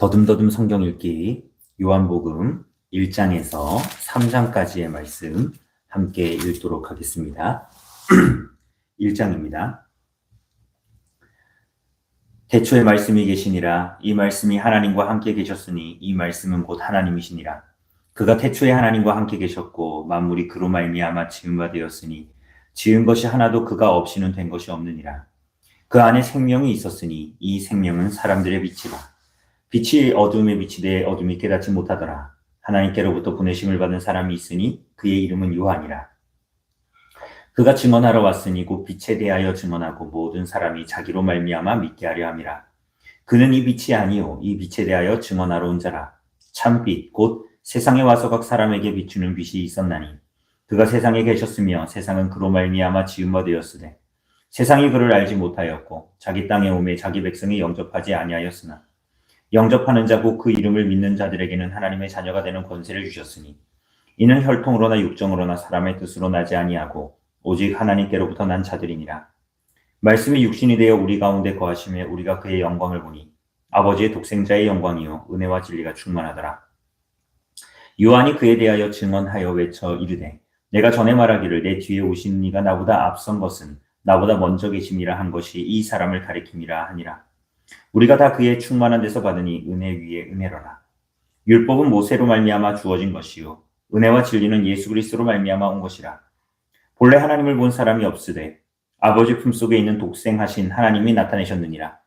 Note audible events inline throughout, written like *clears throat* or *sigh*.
더듬더듬 성경 읽기 요한복음 1장에서 3장까지의 말씀 함께 읽도록 하겠습니다. *clears throat* 1장입니다. 태초에 말씀이 계시니라 이 말씀이 하나님과 함께 계셨으니 이 말씀은 곧 하나님이시니라 그가 태초에 하나님과 함께 계셨고 만물이 그로 말미암아 지은 바 되었으니 지은 것이 하나도 그가 없이는 된 것이 없느니라 그 안에 생명이 있었으니 이 생명은 사람들의 빛이라 빛이 어둠에 비치되 어둠이 깨닫지 못하더라 하나님께로부터 보내심을 받은 사람이 있으니 그의 이름은 요한이라 그가 증언하러 왔으니 곧 빛에 대하여 증언하고 모든 사람이 자기로 말미암아 믿게 하려 함이라. 그는 이 빛이 아니요 이 빛에 대하여 증언하러 온 자라. 참빛 곧 세상에 와서 각 사람에게 비추는 빛이 있었나니 그가 세상에 계셨으며 세상은 그로 말미암아 지은 바 되었으되 세상이 그를 알지 못하였고 자기 땅에 오매 자기 백성이 영접하지 아니하였으나 영접하는 자고 그 이름을 믿는 자들에게는 하나님의 자녀가 되는 권세를 주셨으니 이는 혈통으로나 육정으로나 사람의 뜻으로 나지 아니하고 오직 하나님께로부터 난 자들이니라. 말씀이 육신이 되어 우리 가운데 거하심에 우리가 그의 영광을 보니 아버지의 독생자의 영광이요 은혜와 진리가 충만하더라. 요한이 그에 대하여 증언하여 외쳐 이르되 내가 전에 말하기를 내 뒤에 오신 이가 나보다 앞선 것은 나보다 먼저 계심이라 한 것이 이 사람을 가리킴이라 하니라. 우리가 다 그의 충만한 데서 받으니 은혜 위에 은혜로라. 율법은 모세로 말미암아 주어진 것이요 은혜와 진리는 예수 그리스도로 말미암아 온 것이라. 본래 하나님을 본 사람이 없으되 아버지 품속에 있는 독생하신 하나님이 나타내셨느니라.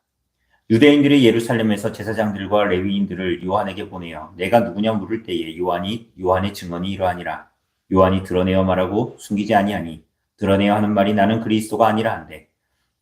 유대인들이 예루살렘에서 제사장들과 레위인들을 요한에게 보내어 내가 누구냐 물을 때에 요한이 요한의 증언이 이러하니라. 요한이 드러내어 말하고 숨기지 아니하니 드러내어 하는 말이 나는 그리스도가 아니라 한데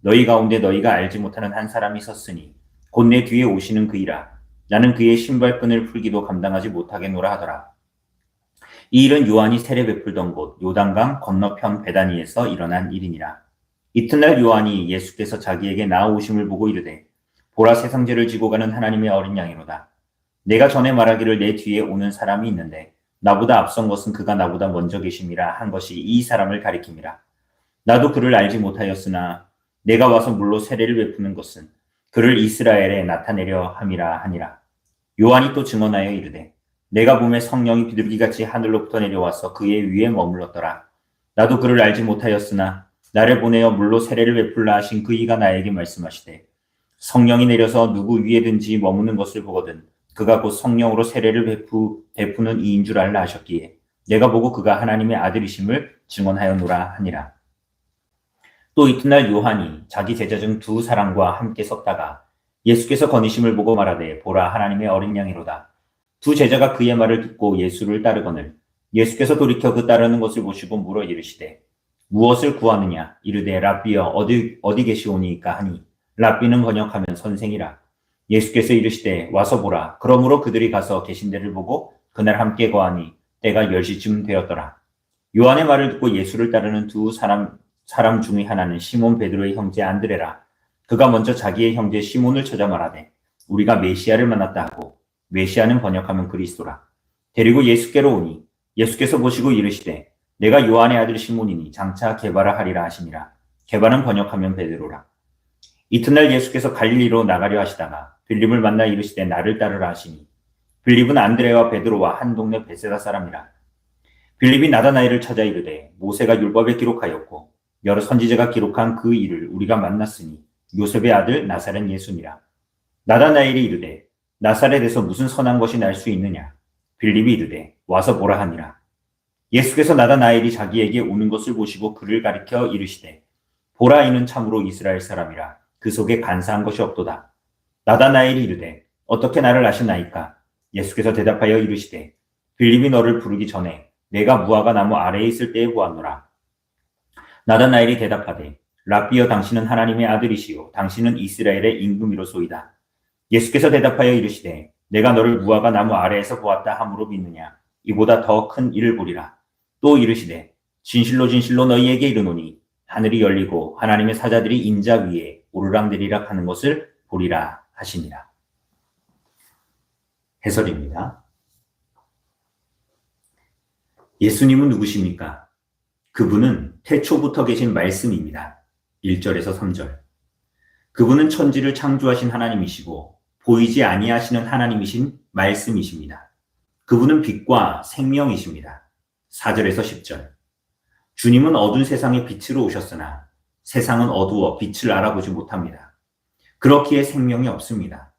너희 가운데 너희가 알지 못하는 한 사람이 섰으니 곧 내 뒤에 오시는 그이라 나는 그의 신발끈을 풀기도 감당하지 못하겠노라 하더라 이 일은 요한이 세례 베풀던 곳 요단강 건너편 베다니에서 일어난 일이니라. 이튿날 요한이 예수께서 자기에게 나아오심을 보고 이르되 보라 세상 죄를 지고 가는 하나님의 어린 양이로다. 내가 전에 말하기를 내 뒤에 오는 사람이 있는데 나보다 앞선 것은 그가 나보다 먼저 계심이라 한 것이 이 사람을 가리킴이라. 나도 그를 알지 못하였으나 내가 와서 물로 세례를 베푸는 것은 그를 이스라엘에 나타내려 함이라 하니라. 요한이 또 증언하여 이르되 내가 봄에 성령이 비둘기같이 하늘로부터 내려와서 그의 위에 머물렀더라. 나도 그를 알지 못하였으나 나를 보내어 물로 세례를 베풀라 하신 그 이가 나에게 말씀하시되 성령이 내려서 누구 위에든지 머무는 것을 보거든 그가 곧 성령으로 세례를 베푸, 베푸는 이인 줄 알라 하셨기에 내가 보고 그가 하나님의 아들이심을 증언하였노라 하니라. 또 이튿날 요한이 자기 제자 중 두 사람과 함께 섰다가 예수께서 건의심을 보고 말하되 보라 하나님의 어린 양이로다. 두 제자가 그의 말을 듣고 예수를 따르거늘 예수께서 돌이켜 그 따르는 것을 보시고 물어 이르시되 무엇을 구하느냐? 이르되 랍비여 어디 어디 계시오니까 하니? 랍비는 번역하면 선생이라. 예수께서 이르시되 와서 보라. 그러므로 그들이 가서 계신 데를 보고 그날 함께 거하니 때가 열시쯤 되었더라. 요한의 말을 듣고 예수를 따르는 두 사람 사람 중의 하나는 시몬 베드로의 형제 안드레라 그가 먼저 자기의 형제 시몬을 찾아 말하되 우리가 메시아를 만났다 하고 메시아는 번역하면 그리스도라. 데리고 예수께로 오니 예수께서 보시고 이르시되 내가 요한의 아들 시몬이니 장차 개바라 하리라 하시니라. 개바는 번역하면 베드로라. 이튿날 예수께서 갈릴리로 나가려 하시다가 빌립을 만나 이르시되 나를 따르라 하시니 빌립은 안드레와 베드로와 한 동네 베세다 사람이라. 빌립이 나다나엘을 찾아 이르되 모세가 율법에 기록하였고 여러 선지자가 기록한 그 일을 우리가 만났으니 요셉의 아들 나사렛 예수니라. 나다나엘이 이르되 나사렛에서 무슨 선한 것이 날 수 있느냐? 빌립이 이르되 와서 보라 하니라. 예수께서 나다나엘이 자기에게 오는 것을 보시고 그를 가리켜 이르시되 보라 이는 참으로 이스라엘 사람이라 그 속에 간사한 것이 없도다. 나다나엘이 이르되 어떻게 나를 아시나이까? 예수께서 대답하여 이르시되 빌립이 너를 부르기 전에 내가 무화과 나무 아래에 있을 때에 보았노라. 나다나엘이 대답하되 랍비여 당신은 하나님의 아들이시요 당신은 이스라엘의 임금이로소이다. 예수께서 대답하여 이르시되 내가 너를 무화과 나무 아래에서 보았다 함으로 믿느냐 이보다 더 큰 일을 보리라 또 이르시되 진실로 진실로 너희에게 이르노니 하늘이 열리고 하나님의 사자들이 인자 위에 오르락내리락 하는 것을 보리라 하시니라 해설입니다. 예수님은 누구십니까? 그분은 태초부터 계신 말씀입니다. 1절에서 3절. 그분은 천지를 창조하신 하나님이시고 보이지 아니하시는 하나님이신 말씀이십니다. 그분은 빛과 생명이십니다. 4절에서 10절. 주님은 어두운 세상에 빛으로 오셨으나 세상은 어두워 빛을 알아보지 못합니다. 그렇기에 생명이 없습니다.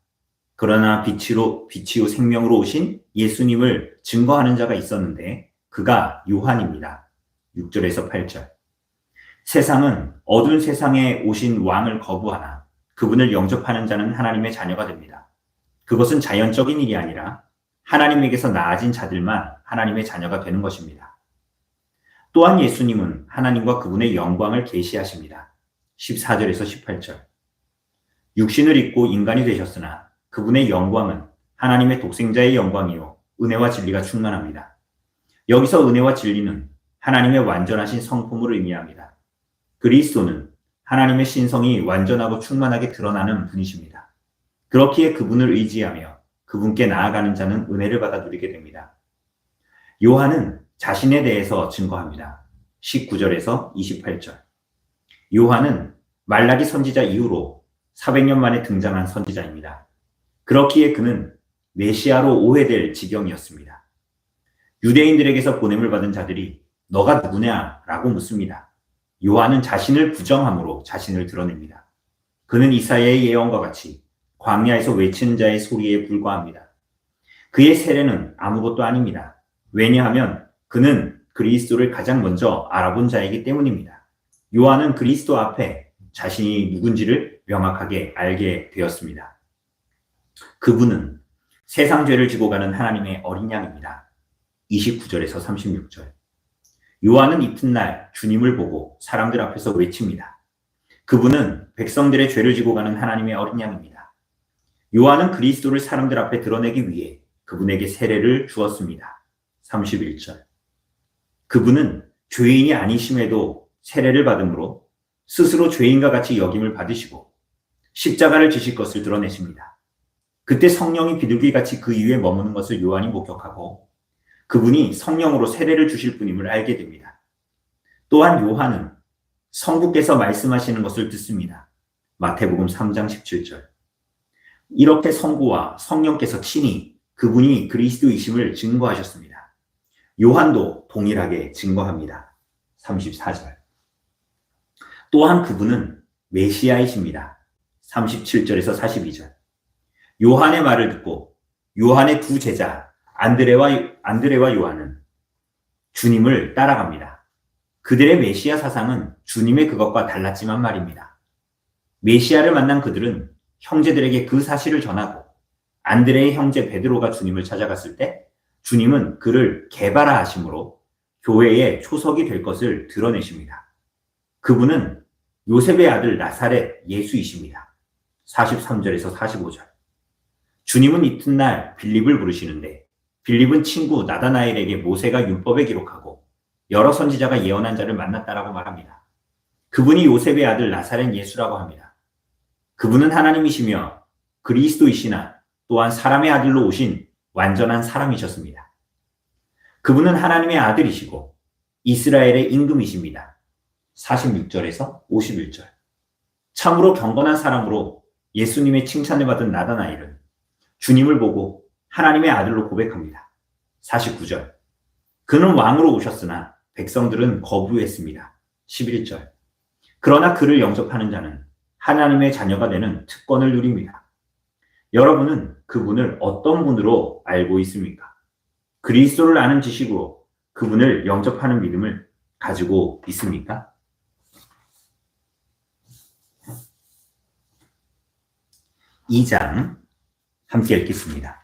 그러나 빛으로 빛이요 생명으로 오신 예수님을 증거하는 자가 있었는데 그가 요한입니다. 6절에서 8절. 세상은 어두운 세상에 오신 왕을 거부하나 그분을 영접하는 자는 하나님의 자녀가 됩니다. 그것은 자연적인 일이 아니라 하나님에게서 나아진 자들만 하나님의 자녀가 되는 것입니다. 또한 예수님은 하나님과 그분의 영광을 계시하십니다. 14절에서 18절. 육신을 입고 인간이 되셨으나 그분의 영광은 하나님의 독생자의 영광이요 은혜와 진리가 충만합니다. 여기서 은혜와 진리는 하나님의 완전하신 성품을 의미합니다. 그리스도는 하나님의 신성이 완전하고 충만하게 드러나는 분이십니다. 그렇기에 그분을 의지하며 그분께 나아가는 자는 은혜를 받아 누리게 됩니다. 요한은 자신에 대해서 증거합니다. 19절에서 28절. 요한은 말라기 선지자 이후로 400년 만에 등장한 선지자입니다. 그렇기에 그는 메시아로 오해될 지경이었습니다. 유대인들에게서 보냄을 받은 자들이 너가 누구냐? 라고 묻습니다. 요한은 자신을 부정함으로 자신을 드러냅니다. 그는 이사야의 예언과 같이 광야에서 외치는 자의 소리에 불과합니다. 그의 세례는 아무것도 아닙니다. 왜냐하면 그는 그리스도를 가장 먼저 알아본 자이기 때문입니다. 요한은 그리스도 앞에 자신이 누군지를 명확하게 알게 되었습니다. 그분은 세상 죄를 지고 가는 하나님의 어린 양입니다. 29절에서 36절. 요한은 이튿날 주님을 보고 사람들 앞에서 외칩니다. 그분은 백성들의 죄를 지고 가는 하나님의 어린 양입니다. 요한은 그리스도를 사람들 앞에 드러내기 위해 그분에게 세례를 주었습니다. 31절. 그분은 죄인이 아니심에도 세례를 받음으로 스스로 죄인과 같이 여김을 받으시고 십자가를 지실 것을 드러내십니다. 그때 성령이 비둘기같이 그 위에 머무는 것을 요한이 목격하고 그분이 성령으로 세례를 주실 분임을 알게 됩니다. 또한 요한은 성부께서 말씀하시는 것을 듣습니다. 마태복음 3장 17절. 이렇게 성부와 성령께서 친히 그분이 그리스도이심을 증거하셨습니다. 요한도 동일하게 증거합니다. 34절. 또한 그분은 메시아이십니다. 37절에서 42절. 요한의 말을 듣고 요한의 두 제자 안드레와 안드레와 요한은 주님을 따라갑니다. 그들의 메시아 사상은 주님의 그것과 달랐지만 말입니다. 메시아를 만난 그들은 형제들에게 그 사실을 전하고 안드레의 형제 베드로가 주님을 찾아갔을 때 주님은 그를 개발하 하심으로 교회의 초석이 될 것을 드러내십니다. 그분은 요셉의 아들 나사렛 예수이십니다. 43절에서 45절. 주님은 이튿날 빌립을 부르시는데 빌립은 친구 나다나엘에게 모세가 율법에 기록하고 여러 선지자가 예언한 자를 만났다라고 말합니다. 그분이 요셉의 아들 나사렛 예수라고 합니다. 그분은 하나님이시며 그리스도이시나 또한 사람의 아들로 오신 완전한 사람이셨습니다. 그분은 하나님의 아들이시고 이스라엘의 임금이십니다. 46절에서 51절. 참으로 경건한 사람으로 예수님의 칭찬을 받은 나다나엘은 주님을 보고 하나님의 아들로 고백합니다. 49절. 그는 왕으로 오셨으나 백성들은 거부했습니다. 11절. 그러나 그를 영접하는 자는 하나님의 자녀가 되는 특권을 누립니다. 여러분은 그분을 어떤 분으로 알고 있습니까? 그리스도를 아는 지식으로 그분을 영접하는 믿음을 가지고 있습니까? (2장) 함께 읽겠습니다.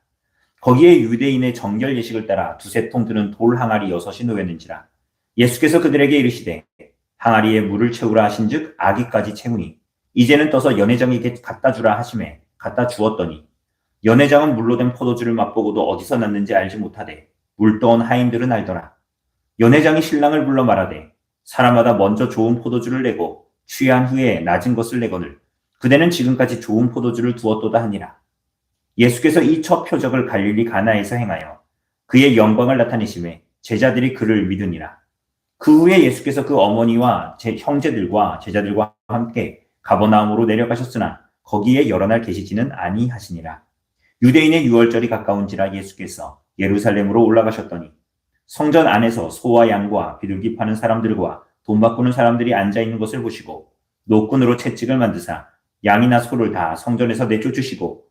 거기에 유대인의 정결 예식을 따라 두세 통 드는 돌 항아리 여섯이 놓였는지라. 예수께서 그들에게 이르시되 항아리에 물을 채우라 하신즉 아기까지 채우니 이제는 떠서 연회장에게 갖다 주라 하심에 갖다 주었더니 연회장은 물로 된 포도주를 맛보고도 어디서 났는지 알지 못하되 물 떠온 하인들은 알더라. 연회장이 신랑을 불러 말하되 사람마다 먼저 좋은 포도주를 내고 취한 후에 낮은 것을 내거늘 그대는 지금까지 좋은 포도주를 두었도다 하니라. 예수께서 이 첫 표적을 갈릴리 가나에서 행하여 그의 영광을 나타내심에 제자들이 그를 믿으니라. 그 후에 예수께서 그 어머니와 제 형제들과 제자들과 함께 가버나움으로 내려가셨으나 거기에 여러 날 계시지는 아니하시니라. 유대인의 유월절이 가까운지라 예수께서 예루살렘으로 올라가셨더니 성전 안에서 소와 양과 비둘기 파는 사람들과 돈 바꾸는 사람들이 앉아 있는 것을 보시고 노끈으로 채찍을 만드사 양이나 소를 다 성전에서 내쫓으시고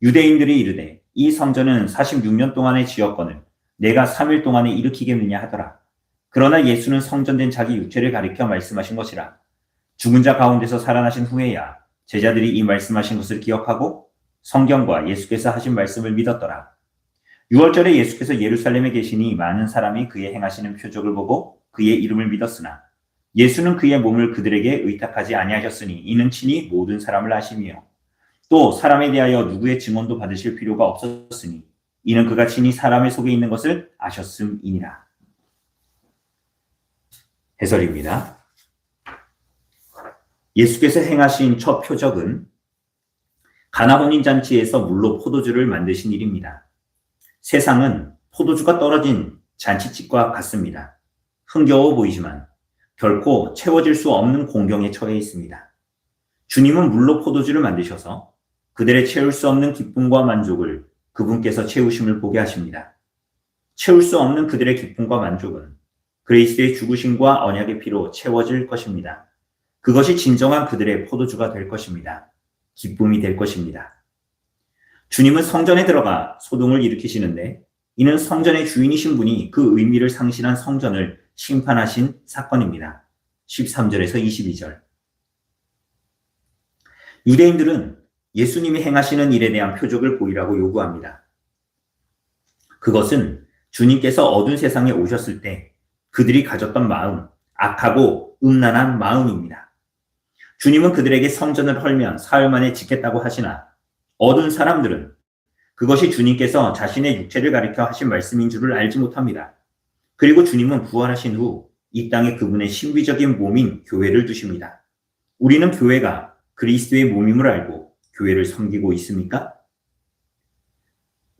유대인들이 이르되 이 성전은 46년 동안에 지었거늘 내가 3일 동안에 일으키겠느냐 하더라. 그러나 예수는 성전된 자기 육체를 가리켜 말씀하신 것이라. 죽은 자 가운데서 살아나신 후에야 제자들이 이 말씀하신 것을 기억하고 성경과 예수께서 하신 말씀을 믿었더라. 6월절에 예수께서 예루살렘에 계시니 많은 사람이 그의 행하시는 표적을 보고 그의 이름을 믿었으나 예수는 그의 몸을 그들에게 의탁하지 아니하셨으니 이는 친히 모든 사람을 아심이요 또 사람에 대하여 누구의 증언도 받으실 필요가 없었으니 이는 그가 친히 사람의 속에 있는 것을 아셨음이니라. 해설입니다. 예수께서 행하신 첫 표적은 가나 혼인 잔치에서 물로 포도주를 만드신 일입니다. 세상은 포도주가 떨어진 잔치집과 같습니다. 흥겨워 보이지만 결코 채워질 수 없는 공경에 처해 있습니다. 주님은 물로 포도주를 만드셔서 그들의 채울 수 없는 기쁨과 만족을 그분께서 채우심을 보게 하십니다. 채울 수 없는 그들의 기쁨과 만족은 그리스도의 죽으심과 언약의 피로 채워질 것입니다. 그것이 진정한 그들의 포도주가 될 것입니다. 기쁨이 될 것입니다. 주님은 성전에 들어가 소동을 일으키시는데 이는 성전의 주인이신 분이 그 의미를 상실한 성전을 심판하신 사건입니다. 13절에서 22절. 유대인들은 예수님이 행하시는 일에 대한 표적을 보이라고 요구합니다. 그것은 주님께서 어두운 세상에 오셨을 때 그들이 가졌던 마음, 악하고 음란한 마음입니다. 주님은 그들에게 성전을 헐면 사흘 만에 짓겠다고 하시나 어두운 사람들은 그것이 주님께서 자신의 육체를 가리켜 하신 말씀인 줄을 알지 못합니다. 그리고 주님은 부활하신 후 이 땅에 그분의 신비적인 몸인 교회를 두십니다. 우리는 교회가 그리스도의 몸임을 알고 교회를 섬기고 있습니까?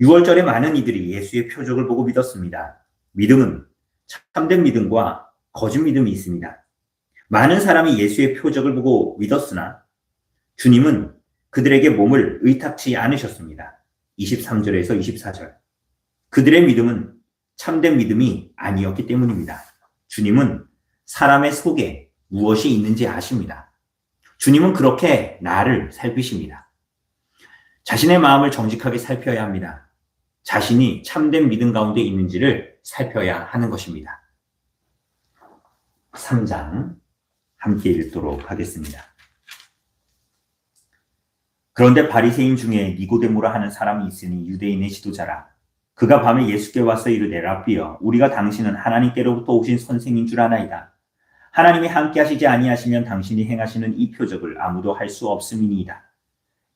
6월절에 많은 이들이 예수의 표적을 보고 믿었습니다. 믿음은 참된 믿음과 거짓 믿음이 있습니다. 많은 사람이 예수의 표적을 보고 믿었으나 주님은 그들에게 몸을 의탁치 않으셨습니다. 23절에서 24절. 그들의 믿음은 참된 믿음이 아니었기 때문입니다. 주님은 사람의 속에 무엇이 있는지 아십니다. 주님은 그렇게 나를 살피십니다. 자신의 마음을 정직하게 살펴야 합니다. 자신이 참된 믿음 가운데 있는지를 살펴야 하는 것입니다. 3장 함께 읽도록 하겠습니다. 그런데 바리새인 중에 니고데모라 하는 사람이 있으니 유대인의 지도자라 그가 밤에 예수께 와서 이르되 라비여 우리가 당신은 하나님께로부터 오신 선생인 줄 아나이다. 하나님이 함께 하시지 아니하시면 당신이 행하시는 이 표적을 아무도 할 수 없음이니이다.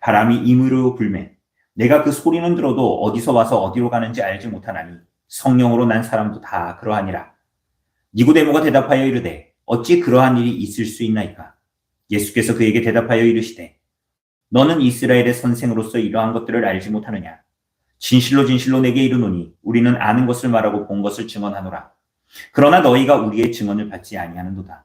바람이 임의로 불매 내가 그 소리는 들어도 어디서 와서 어디로 가는지 알지 못하나니 성령으로 난 사람도 다 그러하니라. 니고데모가 대답하여 이르되 어찌 그러한 일이 있을 수 있나이까? 예수께서 그에게 대답하여 이르시되 너는 이스라엘의 선생으로서 이러한 것들을 알지 못하느냐? 진실로 진실로 내게 이르노니 우리는 아는 것을 말하고 본 것을 증언하노라. 그러나 너희가 우리의 증언을 받지 아니하는도다.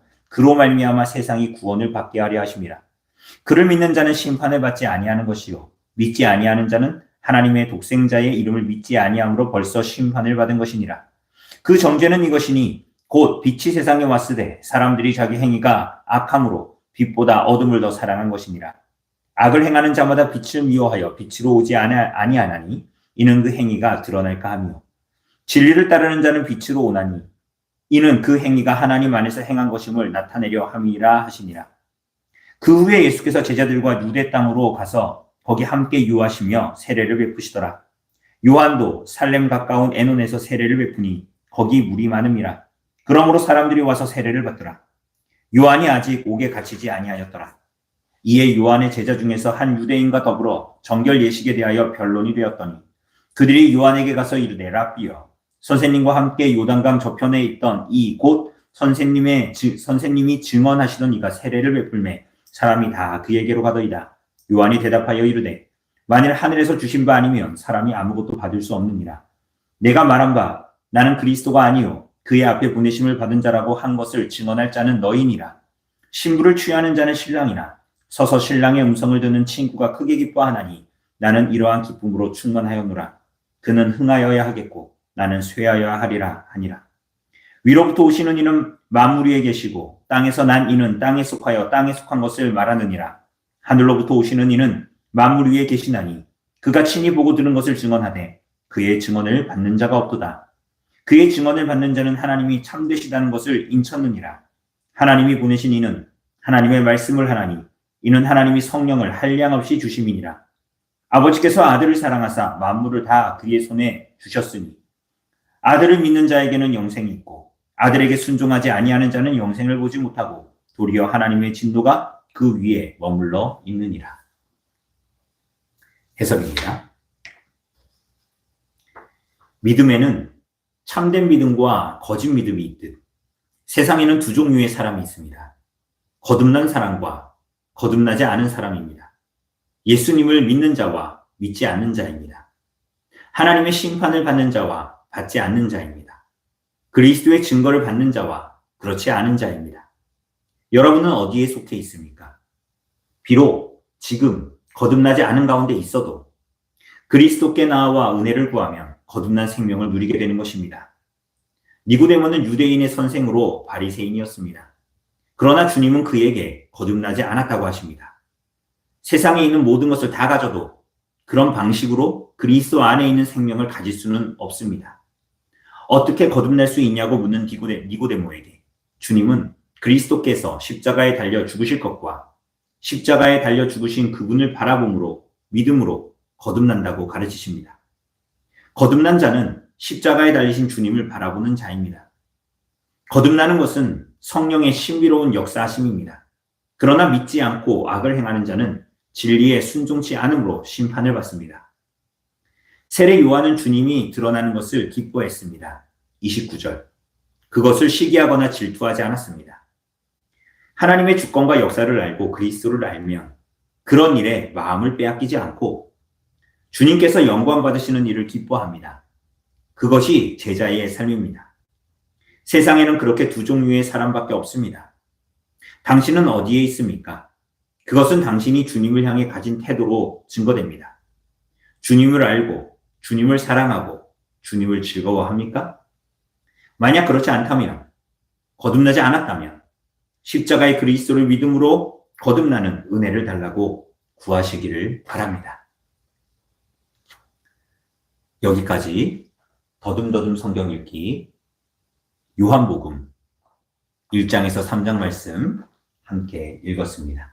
그로 말미암아 세상이 구원을 받게 하려 하심이라. 그를 믿는 자는 심판을 받지 아니하는 것이요 믿지 아니하는 자는 하나님의 독생자의 이름을 믿지 아니함으로 벌써 심판을 받은 것이니라. 그 정죄는 이것이니 곧 빛이 세상에 왔으되 사람들이 자기 행위가 악함으로 빛보다 어둠을 더 사랑한 것이니라. 악을 행하는 자마다 빛을 미워하여 빛으로 오지 아니- 아니하나니 이는 그 행위가 드러날까 하며 진리를 따르는 자는 빛으로 오나니 이는 그 행위가 하나님 안에서 행한 것임을 나타내려 함이라 하시니라. 그 후에 예수께서 제자들과 유대 땅으로 가서 거기 함께 유하시며 세례를 베푸시더라. 요한도 살렘 가까운 에논에서 세례를 베푸니 거기 물이 많음이라. 그러므로 사람들이 와서 세례를 받더라. 요한이 아직 옥에 갇히지 아니하였더라. 이에 요한의 제자 중에서 한 유대인과 더불어 정결 예식에 대하여 변론이 되었더니 그들이 요한에게 가서 이르되 랍비여 선생님과 함께 요단강 저편에 있던 이 곧 선생님의 지- 선생님이 증언하시던 이가 세례를 베풀매 사람이 다 그에게로 가더이다. 요한이 대답하여 이르되 만일 하늘에서 주신 바 아니면 사람이 아무것도 받을 수 없느니라. 내가 말한 바 나는 그리스도가 아니요 그의 앞에 보내심을 받은 자라고 한 것을 증언할 자는 너희니라. 신부를 취하는 자는 신랑이나 서서 신랑의 음성을 듣는 친구가 크게 기뻐하나니 나는 이러한 기쁨으로 충만하였노라. 그는 흥하여야 하겠고 나는 쇠하여야 하리라 하니라. 위로부터 오시는 이는 위에 계시고 땅에서 난 이는 땅에 속하여 땅에 속한 것을 말하느니라. 하늘로부터 오시는 이는 만물 위에 계시나니 그가 친히 보고 들은 것을 증언하되 그의 증언을 받는 자가 없도다. 그의 증언을 받는 자는 하나님이 참되시다는 것을 인쳤느니라. 하나님이 보내신 이는 하나님의 말씀을 하나니 이는 하나님이 성령을 한량없이 주심이니라. 아버지께서 아들을 사랑하사 만물을 다 그의 손에 주셨으니 아들을 믿는 자에게는 영생이 있고 아들에게 순종하지 아니하는 자는 영생을 보지 못하고 도리어 하나님의 진노가 그 위에 머물러 있느니라. 해석입니다. 믿음에는 참된 믿음과 거짓 믿음이 있듯 세상에는 두 종류의 사람이 있습니다. 거듭난 사람과 거듭나지 않은 사람입니다. 예수님을 믿는 자와 믿지 않는 자입니다. 하나님의 심판을 받는 자와 받지 않는 자입니다. 그리스도의 증거를 받는 자와 그렇지 않은 자입니다. 여러분은 어디에 속해 있습니까? 비록 지금 거듭나지 않은 가운데 있어도 그리스도께 나와 은혜를 구하면 거듭난 생명을 누리게 되는 것입니다. 니고데모는 유대인의 선생으로 바리새인이었습니다. 그러나 주님은 그에게 거듭나지 않았다고 하십니다. 세상에 있는 모든 것을 다 가져도 그런 방식으로 그리스도 안에 있는 생명을 가질 수는 없습니다. 어떻게 거듭날 수 있냐고 묻는 니고데, 니고데모에게 주님은 그리스도께서 십자가에 달려 죽으실 것과 십자가에 달려 죽으신 그분을 바라봄으로 믿음으로 거듭난다고 가르치십니다. 거듭난 자는 십자가에 달리신 주님을 바라보는 자입니다. 거듭나는 것은 성령의 신비로운 역사하심입니다. 그러나 믿지 않고 악을 행하는 자는 진리에 순종치 않음으로 심판을 받습니다. 세례 요한은 주님이 드러나는 것을 기뻐했습니다. 29절. 그것을 시기하거나 질투하지 않았습니다. 하나님의 주권과 역사를 알고 그리스도를 알면 그런 일에 마음을 빼앗기지 않고 주님께서 영광 받으시는 일을 기뻐합니다. 그것이 제자의 삶입니다. 세상에는 그렇게 두 종류의 사람밖에 없습니다. 당신은 어디에 있습니까? 그것은 당신이 주님을 향해 가진 태도로 증거됩니다. 주님을 알고, 주님을 사랑하고, 주님을 즐거워합니까? 만약 그렇지 않다면, 거듭나지 않았다면, 십자가의 그리스도를 믿음으로 거듭나는 은혜를 달라고 구하시기를 바랍니다. 여기까지 더듬더듬 성경 읽기 요한복음 1장에서 3장 말씀 함께 읽었습니다.